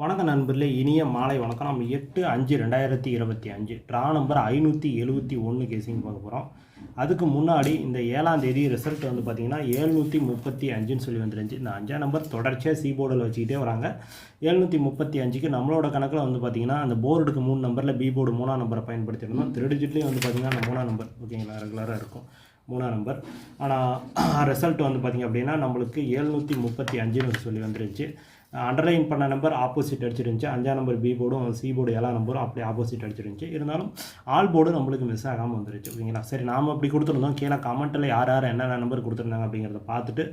வணக்கம் நண்பர்களே இனிய மாலை வணக்கம். நம்ம எட்டு அஞ்சு ரெண்டாயிரத்தி இருபத்தி அஞ்சு. ட்ரா நம்பர் ஐநூற்றி எழுபத்தி ஒன்று கேசிங் பார்க்க போகிறோம் அதுக்கு முன்னாடி இந்த ஏழாம் தேதி ரிசல்ட் வந்து பார்த்தீங்கன்னா ஏழ்நூற்றி முப்பத்தி அஞ்சுன்னு சொல்லி வந்துருந்துச்சு. இந்த அஞ்சாம் நம்பர் தொடர்ச்சியாக சி போர்டில் வச்சுக்கிட்டே வராங்க. ஏழ்நூற்றி முப்பத்தி அஞ்சுக்கு நம்மளோட கணக்கில் வந்து பார்த்தீங்கன்னா அந்த போர்டுக்கு மூணு நம்பரில் பி போர்டு மூணாம் நம்பரை பயன்படுத்திருந்தோம் திருடிஜிட்லேயும் வந்து பார்த்தீங்கன்னா அந்த மூணாம் நம்பர் ஓகேங்களா ரெகுலராக இருக்கும். மூணாம் நம்பர் ஆனால் ரிசல்ட் வந்து பார்த்திங்க அப்படின்னா நம்மளுக்கு ஏழ்நூற்றி முப்பத்தி அஞ்சுன்னு சொல்லி வந்துருந்துச்சு. அண்டர்லைன் பண்ண நம்பர் ஆப்போசிட் அடிச்சிருந்துச்சு. அஞ்சாம் நம்பர் பி போர்டும் சி போர்டு எல்லா நம்பரும் அப்படியே ஆப்போசிட் அடிச்சிருந்துச்சு. இருந்தாலும் ஆல் போர்டு நம்மளுக்கு மிஸ் ஆகாமல் வந்துருச்சு ஓகேங்களா சரி நாம் அப்படி கொடுத்துருந்தோம். கீழே கமெண்ட்டில் யார் யார் என்னென்ன நம்பர் கொடுத்துருந்தாங்க அப்படிங்கிறத பார்த்துட்டு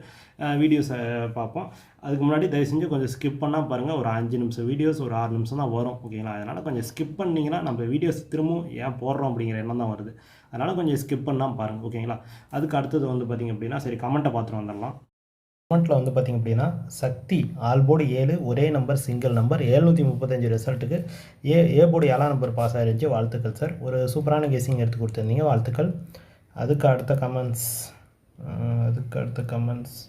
வீடியோஸை பார்ப்போம். அதுக்கு முன்னாடி தயவு செஞ்சு கொஞ்சம் ஸ்கிப் பண்ணால் பாருங்கள் ஒரு அஞ்சு நிமிஷம் வீடியோஸ் ஒரு ஆறு நிமிஷம் தான் வரும் ஓகேங்களா அதனால் கொஞ்சம் ஸ்கிப் பண்ணிங்கன்னா நம்ம வீடியோஸ் திரும்பவும் ஏன் போடுறோம் அப்படிங்கிற எண்ணம் தான் வருது. அதனால் கொஞ்சம் ஸ்கிப் பண்ணால் பாருங்கள் ஓகேங்களா அதுக்கு அடுத்தது வந்து பார்த்திங்க அப்படின்னா சரி கமெண்ட்டை பார்த்துட்டு வந்துடலாம். கமெண்ட்டில் வந்து பார்த்திங்க அப்படின்னா சக்தி ஆல் போர்டு ஏழு ஒரே நம்பர் சிங்கிள் நம்பர் ஏழ்நூற்றி முப்பத்தஞ்சு ரிசல்ட்டுக்கு ஏ ஏ போர்டு ஏழாம் நம்பர் பாஸ் ஆகிருந்துச்சு வாழ்த்துக்கள் சார் ஒரு சூப்பரான கெஸிங் எடுத்து கொடுத்துருந்தீங்க. வாழ்த்துக்கள். அதுக்கு அடுத்த கமெண்ட்ஸ் அதுக்கு அடுத்த கமெண்ட்ஸ்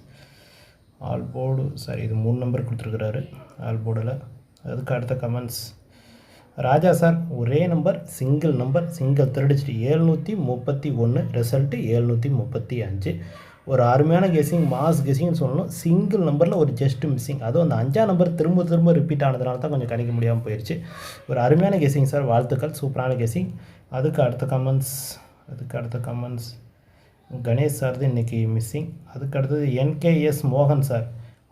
ஆல் போர்டு சாரி இது மூணு நம்பர் கொடுத்துருக்குறாரு ஆல் போர்டில். அதுக்கு அடுத்த கமெண்ட்ஸ் ராஜா சார் ஒரே நம்பர் சிங்கிள் நம்பர் சிங்கிள் திருடிச்சிட்டு ஏழ்நூற்றி முப்பத்தி ஒன்று ரிசல்ட்டு ஏழ்நூற்றி முப்பத்தி அஞ்சு. ஒரு அருமையான கெஸிங் மாஸ் கெஸிங்னு சொல்லணும். சிங்கிள் நம்பரில் ஒரு ஜஸ்ட் மிஸ்ஸிங் அதுவும் அந்த அஞ்சாம் நம்பர் திரும்ப திரும்ப ரிப்பீட் ஆனதுனால தான் கொஞ்சம் கணிக்க முடியாமல் போயிடுச்சு ஒரு அருமையான கெஸிங் சார் வாழ்த்துக்கள். சூப்பரான கெஸிங் அதுக்கு அடுத்த கமெண்ட்ஸ் அதுக்கு அடுத்த கமெண்ட்ஸ் கணேஷ் சார் தான் இன்றைக்கி மிஸ்ஸிங் அதுக்கு அடுத்தது என்கேஎஸ் மோகன் சார்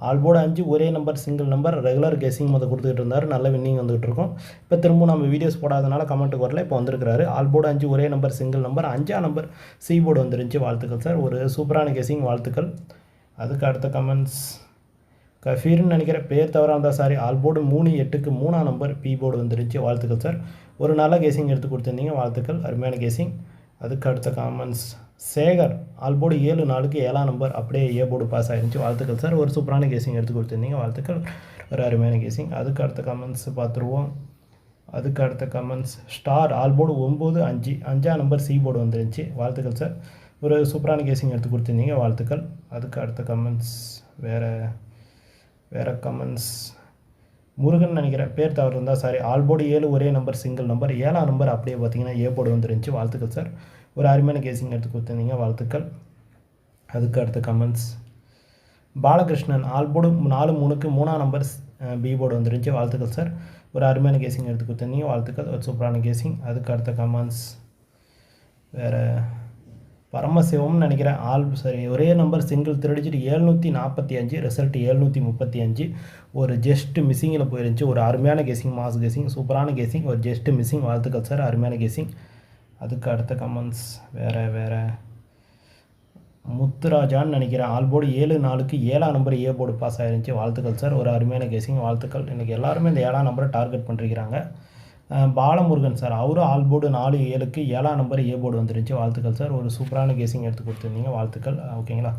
ஆல்போர்டு அஞ்சு ஒரே number single number regular guessing முதல் கொடுத்துட்டு இருந்தார். நல்ல வின்னிங் வந்துகிட்டு இருக்கோம். இப்போ திரும்ப நம்ம வீடியோஸ் போடாதனால கமெண்ட்டுக்கு வரல. இப்போ வந்திருக்கிறாரு. ஆல்போர்டு அஞ்சு ஒரே நம்பர் சிங்கிள் நம்பர் அஞ்சாம் நம்பர் சி போர்டு வந்துருந்துச்சு. வாழ்த்துக்கள் சார் ஒரு சூப்பரான கெஸிங் வாழ்த்துக்கள். அதுக்கு அடுத்த கமெண்ட்ஸ் கஃபீர்னு நினைக்கிற பேர் தவறாக இருந்தால் சாரி ஆல்போர்டு மூணு எட்டுக்கு மூணாம் நம்பர் பி போர்டு வந்துருந்துச்சு. வாழ்த்துக்கள் சார் ஒரு நல்ல கேசிங் எடுத்து கொடுத்துருந்தீங்க. வாழ்த்துக்கள். அருமையான கேசிங் அதுக்கு அடுத்த காமெண்ட்ஸ் சேகர் ஆல்போர்டு ஏழு நாளுக்கு ஏழாம் நம்பர் அப்படியே ஏ போர்டு பாஸ் ஆகிருந்துச்சி வாழ்த்துக்கள் சார். ஒரு சூப்பரான கேசிங் எடுத்து கொடுத்துருந்தீங்க. வாழ்த்துக்கள். ஒரு அருமையான கேசிங் அதுக்கு அடுத்த கமெண்ட்ஸ் பார்த்துருவோம். அதுக்கு அடுத்த கமெண்ட்ஸ் ஸ்டார் ஆல்போர்டு ஒம்பது அஞ்சு அஞ்சாம் நம்பர் சி போர்டு வந்துருந்துச்சு. வாழ்த்துக்கள் சார். ஒரு சூப்பரான கேசிங் எடுத்து கொடுத்துருந்தீங்க. வாழ்த்துக்கள். அதுக்கு அடுத்த கமெண்ட்ஸ் வேறு வேறு கமெண்ட்ஸ் முருகன் நினைக்கிறேன் பேர் தவறு இருந்தால் சாரி ஆல்போர்டு ஏழு ஒரே நம்பர் சிங்கிள் நம்பர். ஏழாம் நம்பர் அப்படியே பார்த்தீங்கன்னா ஏ போர்டு வந்துருந்துச்சு. வாழ்த்துக்கள் சார். ஒரு அருமையான கேசிங் எடுத்து கொடுத்துருந்தீங்க. வாழ்த்துக்கள். அதுக்கு அடுத்த கமெண்ட்ஸ் பாலகிருஷ்ணன் ஆல்போர்டு நாலு மூணுக்கு மூணாம் நம்பர் பி போர்டு வந்துருந்துச்சு வாழ்த்துக்கள் சார் ஒரு அருமையான கேசிங் எடுத்து கொடுத்துருந்தீங்க. வாழ்த்துக்கள். ஒரு சூப்பரான கேசிங் அதுக்கு அடுத்த கமெண்ட்ஸ் வேறு பரமசிவம்னு நினைக்கிறேன். ஆல் சரி ஒரே நம்பர் சிங்கிள் திருடிச்சிட்டு ஏழ்நூற்றி நாற்பத்தி அஞ்சு ரிசல்ட் ஏழ்நூற்றி முப்பத்தி அஞ்சு. ஒரு ஜஸ்ட் மிஸ்ஸிங்கில் போயிருந்துச்சு. ஒரு அருமையான கேசிங் மாஸ் கேசிங் சூப்பரான கேசிங் ஒரு ஜஸ்ட் மிஸ்ஸிங் வாழ்த்துக்கள் சார் அருமையான கேசிங் அதுக்கு அடுத்த கமெண்ட்ஸ் வேறு வேறு. முத்துராஜான்னு நினைக்கிறேன். ஆல்போர்டு ஏழு நாளுக்கு ஏழாம் நம்பர் ஏ போர்டு பாஸ் ஆயிருந்துச்சு. வாழ்த்துக்கள் சார் ஒரு அருமையான கேசிங் வாழ்த்துக்கள். இன்றைக்கி எல்லாருமே இந்த ஏழாம் நம்பரை டார்கெட் பண்ணிருக்கிறாங்க. பாலமுருகன் சார் அவரும் ஆல் போர்டு நாலு ஏழுக்கு ஏழாம் நம்பர் ஏ போர்டு வந்துருந்துச்சு. வாழ்த்துக்கள் சார் ஒரு சூப்பரான கேசிங் எடுத்து கொடுத்துருந்தீங்க. வாழ்த்துக்கள். ஓகேங்களா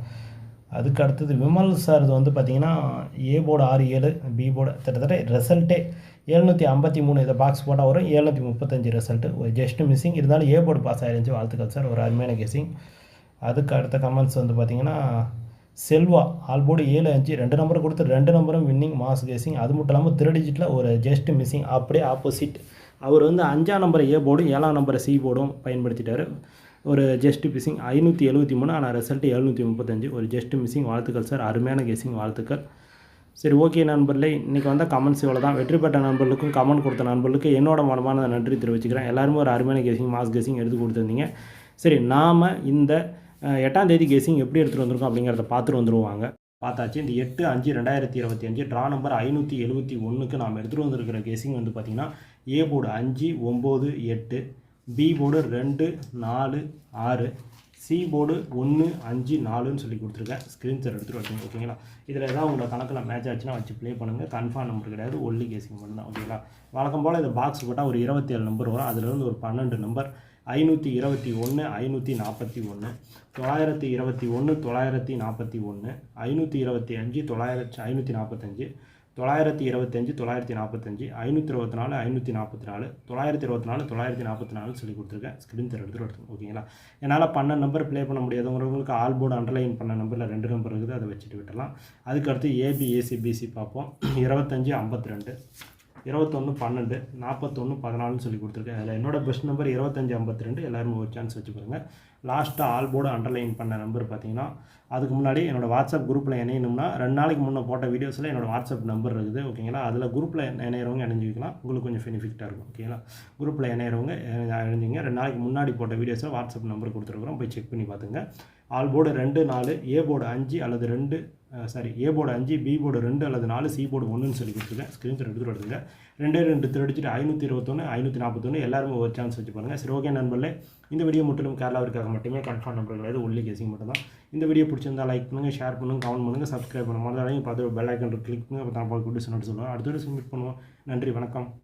அதுக்கு அடுத்தது விமல் சார் இது வந்து பார்த்தீங்கன்னா ஏ போர்டு ஆறு ஏழு பி போர்டு கிட்டத்தட்ட ரிசல்ட்டே எழுநூற்றி ஐம்பத்தி மூணு. இதை பாக்ஸ் போட்டால் வரும் ஏழ்நூற்றி முப்பத்தஞ்சு ரிசல்ட்டு ஒரு ஜஸ்ட் மிஸ்ஸிங் இருந்தாலும் ஏ போர்டு பாஸ் ஆகிருந்துச்சு வாழ்த்துக்கள் சார். ஒரு அருமையான கேசிங் அதுக்கு அடுத்த கமெண்ட்ஸ் வந்து பார்த்தீங்கன்னா செல்வா ஆல்போர்டு ஏழு அஞ்சு ரெண்டு நம்பரும் கொடுத்து ரெண்டு நம்பரும் வின்னிங் மாஸ் கேசிங் அது மட்டும் இல்லாமல் த்ரீ டிஜிட்டில் ஒரு ஜஸ்ட் மிஸ்ஸிங் அப்படியே ஆப்போசிட் அவர் வந்து அஞ்சாம் நம்பர் ஏ போர்டும் ஏழாம் நம்பர் சி போர்டும் பயன்படுத்திட்டார். ஒரு ஜஸ்ட் மிஸ்ஸிங் ஐநூற்றி எழுபத்தி மூணு ஆனால் ரிசல்ட்டு எழுநூற்றி முப்பத்தஞ்சு. ஒரு ஜஸ்ட் மிஸ்ஸிங் வாழ்த்துக்கள் சார் அருமையான கெஸிங் வாழ்த்துக்கள். சரி ஓகே நண்பர்களே இன்றைக்கி வந்த கமெண்ட்ஸ் இவ்வளோ தான் வெற்றி பெற்ற நண்பர்களுக்கும் கமெண்ட் கொடுத்த நண்பர்களுக்கு என்னோட மனமான நன்றி தெரிவிச்சுக்கிறேன். எல்லாருமே ஒரு அருமையான கெஸிங் மாஸ் கெஸிங் எடுத்து கொடுத்துருந்தீங்க. சரி நாம் இந்த எட்டாம் தேதி கெஸிங் எப்படி எடுத்துகிட்டு வந்திருக்கோம் அப்படிங்கிறத பார்த்துட்டு வந்துருவாங்க பார்த்தாச்சு. இந்த எட்டு அஞ்சு ரெண்டாயிரத்தி இருபத்தி அஞ்சு ட்ரா நம்பர் ஐநூற்றி எழுபத்தி ஒன்றுக்கு நாம் எடுத்துகிட்டு வந்திருக்கிற கெஸிங் வந்து பார்த்திங்கன்னா ஏ போர்டு அஞ்சு ஒம்பது எட்டு. பி போர்டு ரெண்டு நாலு ஆறு. சி போர்டு ஒன்று அஞ்சு நாலுன்னு சொல்லி கொடுத்துருக்கேன். ஸ்க்ரீன்ஷாட் எடுத்துகிட்டு வச்சுங்க ஓகேங்களா இதில் ஏதாவது உங்களோட கணக்கில் மேட்ச் ஆச்சுன்னா வச்சு ப்ளே பண்ணுங்கள் கன்ஃபார்ம் நம்பர் கிடையாது. ஒல்லி கேசிங் மட்டும் தான் ஓகேங்களா வழக்கம் போல் இந்த பாக்ஸ் போட்டால் ஒரு இருபத்தேழு நம்பர் வரும். அதுலேருந்து ஒரு பன்னெண்டு நம்பர் ஐநூற்றி இருபத்தி ஒன்று ஐநூற்றி நாற்பத்தி ஒன்று தொள்ளாயிரத்தி இருபத்தி ஒன்று தொள்ளாயிரத்தி நாற்பத்தி ஒன்று ஐநூற்றி இருபத்தி அஞ்சு தொள்ளாயிரத்தி ஐநூற்றி நாற்பத்தஞ்சு தொள்ளாயிரத்தி இருபத்தஞ்சி தொள்ளாயிரத்தி நாற்பத்தஞ்சு ஐநூற்றி இருபத்தி நாலு ஐநூற்றி நாற்பத்தி நாலு தொள்ளாயிரத்தி இருபத்தி நாலு தொள்ளாயிரத்தி நாற்பத்தி நாலு சொல்லி கொடுத்துருக்கேன். ஸ்க்ரீன் தர எடுத்துகிட்டு ஓகேங்களா என்னால் பண்ண நம்பர் ப்ளே பண்ண முடியாதவங்களுக்கு ஆல் போர்டு அண்டர்லைன் பண்ண நம்பரில் ரெண்டு நம்பர் இருக்குது அதை வச்சுட்டு விட்டுடலாம். அதுக்கடுத்து ஏபிஏசிபிசி பிசி பார்ப்போம். இருபத்தஞ்சி ஐம்பத்தி ரெண்டு. இருபத்தொன்று பன்னெண்டு நாற்பத்தொன்று பதினாலுன்னு சொல்லி கொடுத்துருக்கேன். அதில் என்னோட பெஸ்ட் நம்பர் இருபத்தஞ்சி ஐம்பத்தி ரெண்டு எல்லாருமே ஒரு சான்ஸ் வச்சுக்கோங்க லாஸ்ட்டாக ஆல் போர்டு அண்டர்லைன் பண்ண நம்பர் பார்த்தீங்கன்னா அதுக்கு முன்னாடி என்னோடய வாட்ஸ்அப் குரூப்பில் இணையணும்னா ரெண்டு நாளைக்கு முன்னே போட்ட வீடியோஸில் என்னோடய வாட்ஸ்அப் நம்பர் இருக்குது ஓகேங்களா அதில் குரூப்பில் இணையறவங்க இணைஞ்சிக்கலாம் உங்களுக்கு கொஞ்சம் பெனிஃபிட்டாக இருக்கும் ஓகேங்களா குரூப்பில் இணையறவங்க இணைஞ்சிங்க. ரெண்டு நாளைக்கு முன்னாடி போட்ட வீடியோஸில் வாட்ஸ்அப் நம்பர் கொடுத்துருக்குறோம். போய் செக் பண்ணி பார்த்துங்க ஆல் போர்டு ரெண்டு நாலு ஏ போர்டு அஞ்சு அல்லது ரெண்டு சாரி ஏ போர்டு அஞ்சு பி போர்டு ரெண்டு அல்லது நாலு சி போர்டு ஒன்றுன்னு சொல்லி கொடுத்துருக்கேன். ஸ்க்ரீன்ஷாட் எடுத்துகிட்டு எடுத்துங்க ரெண்டே ரெண்டு திருடிச்சிட்டு ஐநூற்றி இருபத்தொன்று ஐநூற்றி நாற்பத்தொன்று எல்லாருமே ஒரு சான்ஸ் வச்சு பாருங்கள் சரி ஓகே நண்பர்களே. இந்த வீடியோ முற்றிலும் கேரளாவிற்காக மட்டுமே. கன்ஃபார்ம் நம்பர் கிடையாது உள்ளே கேசிங் மட்டும் தான் இந்த வீடியோ பிடிச்சிருந்தா லைக் பண்ணுங்கள் ஷேர் பண்ணுங்கள் கமெண்ட் பண்ணுங்கள் சப்ஸ்கிரைப் பண்ணுங்கள் மறந்தாலையும் பார்த்து பெல் ஐக்கன் கிளிக் பண்ணுங்கள் அப்போ தான் பார்த்து சொல்லுவோம் அடுத்த வீடியோ சப்மிட் பண்ணுவோம். நன்றி வணக்கம்.